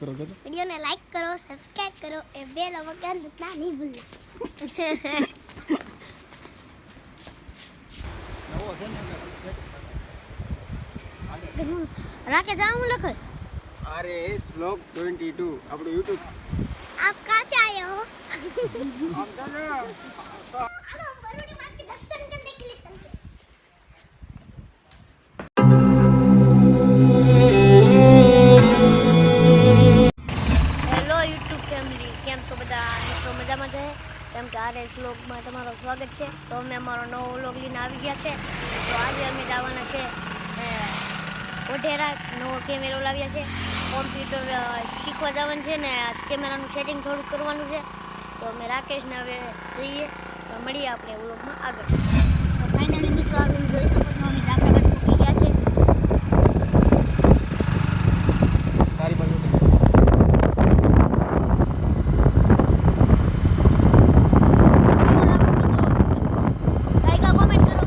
કરો તો? વિડીયોને લાઈક કરો સબસ્ક્રાઇબ કરો એ બેલ અવગણ દૂધના નહીં ભૂલના રાકે જા હું લખશ અરે એસ બ્લોગ 22 આપણો YouTube. આપ કાસે આયો? હો કે વ્લોગમાં તમારું સ્વાગત છે. તો અમે અમારો નવો વ્લોગ લઈને આવી ગયા છે. તો આજે અમે જવાના છે ઓઢેરા, નવો કેમેરો લાવ્યા છે. કોમ્પ્યુટર શીખવા જવાનું છે ને કેમેરાનું સેટિંગ થોડું કરવાનું છે. તો અમે રાકેશને હવે જઈએ. મળીએ આપણે વ્લોગમાં આગળ. ફાઇનલી મિત્રો આવીને જોઈ શકો છો અમે જાફરાબાદ પહોંચી ગયા છે તારી બાજુ લાઈક આ કોમેન્ટ કરો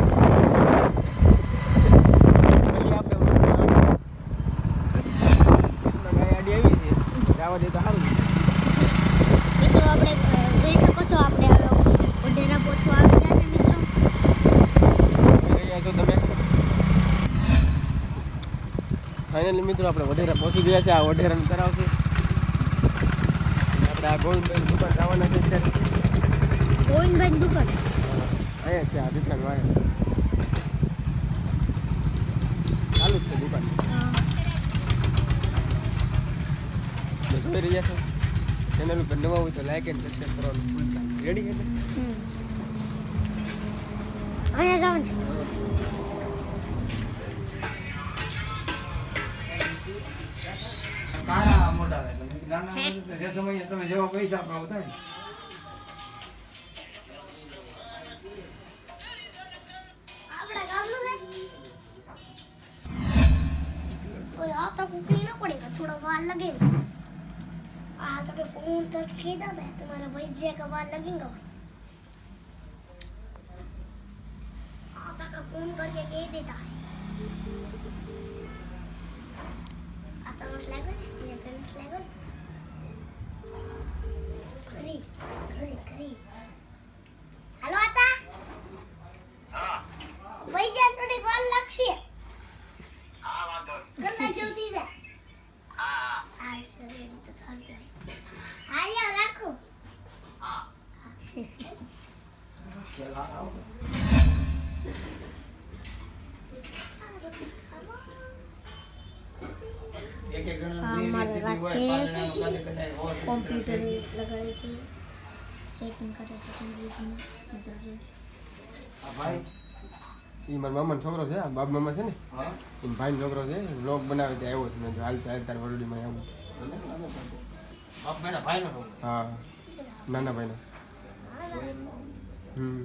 પછી આપણે ગાડી આવી છે જવા દે તો સારું મિત્રો આપણે અ, જોઈ શકો છો આપણે હવે ઓઢેરા પહોંચવા આવી ગયા છે મિત્રો રહ્યા છો તમે ફાઇનલી મિત્રો આપણે વઢેરા પહોંચી ગયા છે. આ વઢેરાનું તરાવ છે. આપણે આ ગોવિંદભાઈ દુકાન જવાના છે અત્યારે. ગોવિંદભાઈ દુકાન? અહીંયા છે આ દુકાન વાળા ચાલુ જ છે દુકાન. જોઈ રહ્યા છો. ચેનલ ઉપર નવા હોય તો લાઈક એન્ડ સબસ્ક્રાઇબ કરવાનું ભૂલતા રેડી છે? અહીંયા જવાનું છે. નાના જે સમયે તમે જેવા પૈસા આપણા થાય થોડો વાર લગે આ તો કે ફોન તો કીધા હતા તમારા ભાઈ જે કે વાર લગેંગા ભાઈ આ તો કે ફોન करके कह देता है आता मत लागो लागो लागो એક એક જણાનું હા, બે બે મારે સીધી હોય, રાકેશ. કોમ્પ્યુટર લગાડે છે. સેટિંગ કરે છે કમ્પ્યુટરનું ભાઈ? એ મારા મામાનો છોકરો છે આ બાપ મામા છે ને? એ ભાઈનો છોકરો છે બ્લોગ બનાવે ત્યાં આવ્યો છે મેં હાલ ચાલ તાર વરડીમાં આવું. હા નાના ભાઈનો. હમ.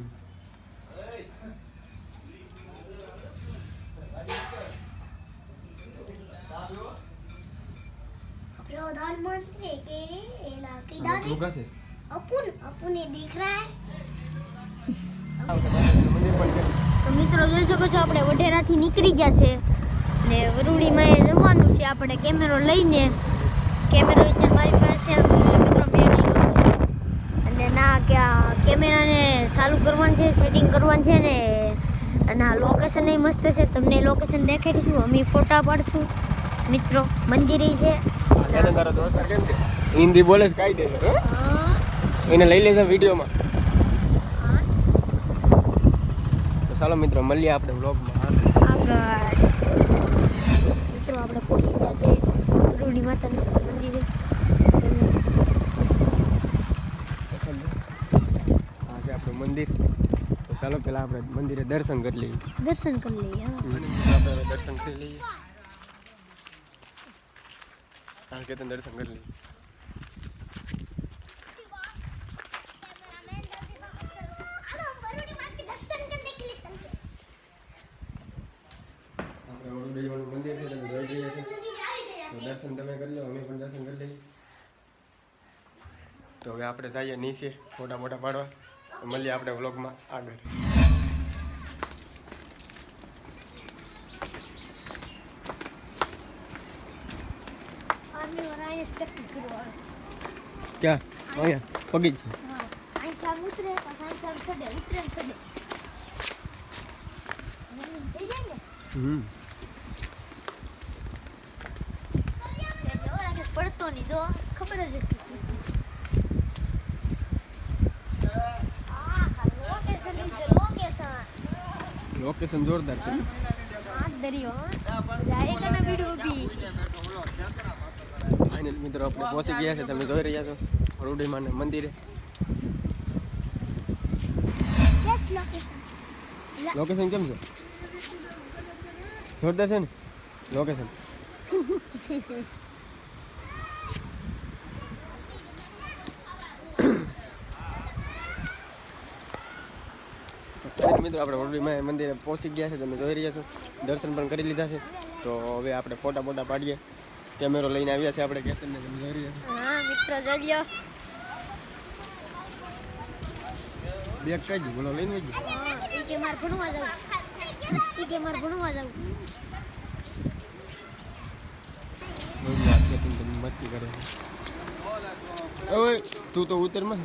प्रधानमंत्री के इलाके આમાં दादी લુગા છે अपुन अपुन ये दिख रहा है મંદિર પણ છે તો મિત્રો જોઈ શકો છો આપણે વઢેરાથી નીકળી ગયા છે ને વરુડીમાં એ જવાનું છે આપણે કેમેરો લઈને કેમેરો વિચાર મારી પાસે આવ્યો એટલે મિત્રો મેં લીધો છે અને ના કે આ કેમેરાને ચાલુ કરવાનું છે સેટિંગ કરવાનું છે ને અને આ લોકેશન એ મસ્ત છે તમને લોકેશન દેખાડીશું અમે ફોટા પાડશું મિત્રો મંદિરે છે તને તારો દોસ્તાર કેમ છે હિન્દી બોલે છે કાઈ દે હા, એને લઈ લેશે વિડીયોમાં. તો ચાલો મિત્રો મળીએ આપણે બ્લોગમાં આગળ મિત્રો આપણે પહોંચી ગયા છે રૂડી માતાના મંદિરે. આપણું મંદિર તો ચાલો પેલા આપણે મંદિરે દર્શન કરી લઈએ. દર્શન કરી લઈએ આપણે દર્શન કરી લઈએ. હાલ કે તને દર્શન કરી લઈએ મંદિર છે, તમે જોઈ રહ્યા છો. દર્શન તમે કરી લો, અમે પણ દર્શન કરી લઈએ. તો હવે આપણે જઈએ નીચે ફોટા મોટા પાડવા. મળીએ આપણે વ્લોગમાં આગળ. એમ અહીંયા પગી છે હમ પડતો નહીં જો ખબર જ હતી આ લોકેશન જોરદાર છે દરિયો જાય કને બીડું ફાઇનલ મિત્રો, આપણે પહોંચી ગયા છે. તમે જોઈ રહ્યા છો રૂડીમાના મંદિરે. લોકેશન કેમ છે? જોરદાર છે ને? લોકેશન મિત્રો, આપણે વરડીમાં મંદિરે પહોંચી ગયા છે. તમે જોઈ રહ્યા છો. દર્શન પણ કરી લીધા છે. તો હવે આપણે ફોટા ફોટા પાડીએ. કેમેરો લઈને આવ્યા છે આપણે કેતનને તમે જોઈ રહ્યા હા મિત્ર જલ્યો. બેગ કઈ જ બોલો લઈને હા કે માર ભણવા જાવ ઈ કે માર ભણવા જાવ મસ્તી કરે ઓય તું તો ઉતરમાં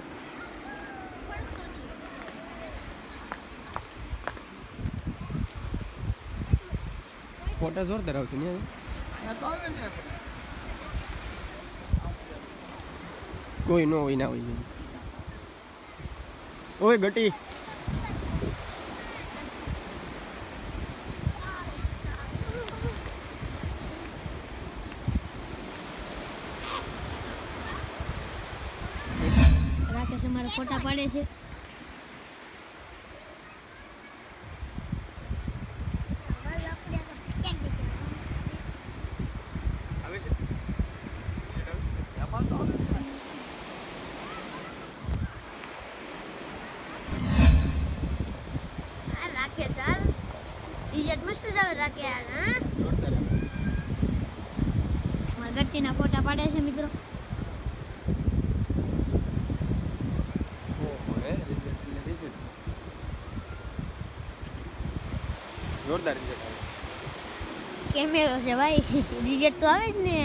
ફોટા જોરદાર આવશે ને કોઈ નો હોય ના હોય. ઓય ગટી. રાકેશ અમારે ફોટા પાડે છે આવે છે આ રાકેશ હાલ રિઝલ્ટ મસ્ત જ રાકેશ હા? મારા ગટ્ટીના ફોટા પાડે છે મિત્રો. જોરદાર રિઝલ્ટ આવે. કેમેરો છે ભાઈ. રિઝલ્ટ તો આવે જ ને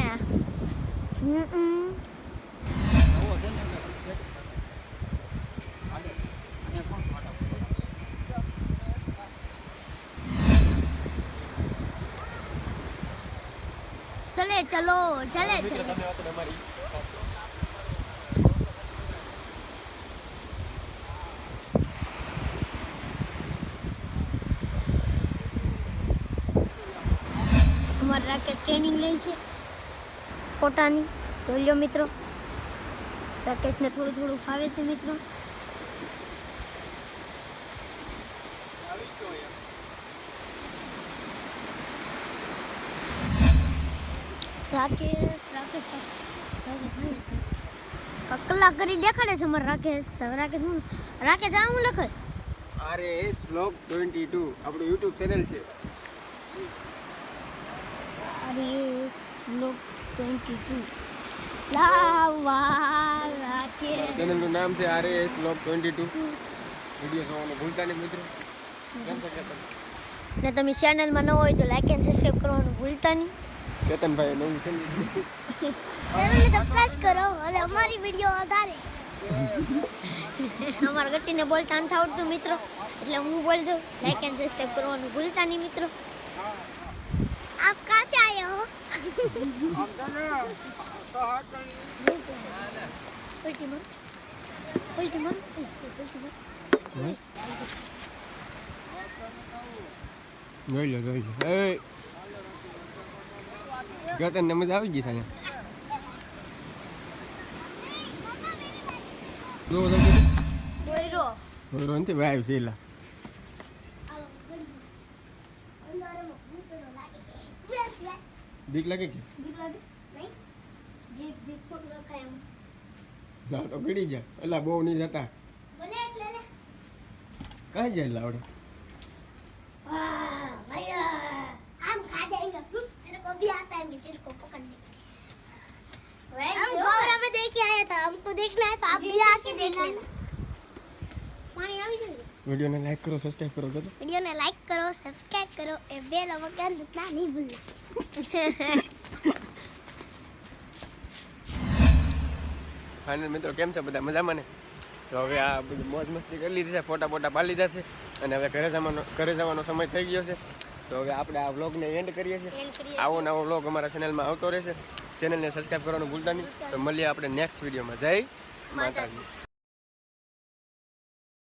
હમ હમ. આવો છે ને એટલે set હાલે. અને કોણ ફાટા ચલે, ચલો ચલે રાકેશ ટ્રેનિંગ લે છે ફોટાની જોઈ લો મિત્રો. રાકેશને થોડું થોડું ફાવે છે મિત્રો. રાકેશ કલાક કરી દેખાડે છે અમારે રાકેશ. રાકેશ હું રાકેશ આ હું લખસ R S blog twenty two આપણું યુટ્યુબ ચેનલ છે. આરે એસ બ્લોગ 22 લાવા રાકેશ. ચેનલનું નામ છે R S blog twenty two video જોવાનું ભૂલતા નહીં મિત્રો. કેમ છે? ને તમે ચેનલમાં ન હોય તો લાઈક એન્ડ સબસ્ક્રાઇબ કરવાનું ભૂલતા નહીં. કેતનભાઈ નવું છે ચેનલને સબસ્ક્રાઇબ કરો અને અમારી વિડિયો વધારે. અમારા ગટ્ટીને બોલતા નથી આવડતું મિત્રો. એટલે હું બોલ દઉં. લાઈક એન્ડ સબસ્ક્રાઇબ કરવાનું ભૂલતા નહીં મિત્રો. આપ કા સે આયે હો? ઉલટી મર ઉલટી મર ઉલટી મર ગઈ લે. ગઈ લે કેતન ને મજા આવી ગઈ અહીંયા જો તો બોયરો. થોડો નથી ભાઈ શીલા બીક લાગે કે? ના તો ગળી જા. એલા બહુ નહીં જતા. કાંઈ જાય લાવડે भी आता है मैं तेरे को पकड़ने हम गौरा में देख के आया था हमको देखना है तो आप भी आके देख लेना पानी આવી જશે વિડીયોને લાઈક કરો સબસ્ક્રાઈબ કરો તો વિડિયોને લાઈક કરો સબસ્ક્રાઇબ કરો એ બેલ વગર ના નહીં ભૂલતા ફાઇનલ મિત્રો કેમ છે બધા મજામાં ને તો હવે આ બધું મોજ મસ્તી કરી લીધી છે ફોટા ફોટા પાડી લીધા છે અને હવે ઘરે જવાનો ઘરે જવાનો સમય થઈ ગયો છે તો હવે આપણે આ વ્લોગને એન્ડ કરીએ છીએ. આવો નવો વ્લોગ અમારા ચેનલમાં આવતો રહેશે. ચેનલને સબસ્ક્રાઈબ કરવાનું ભૂલતા નહીં. તો મળીએ આપણે નેક્સ્ટ વિડીયોમાં જય માતાજી.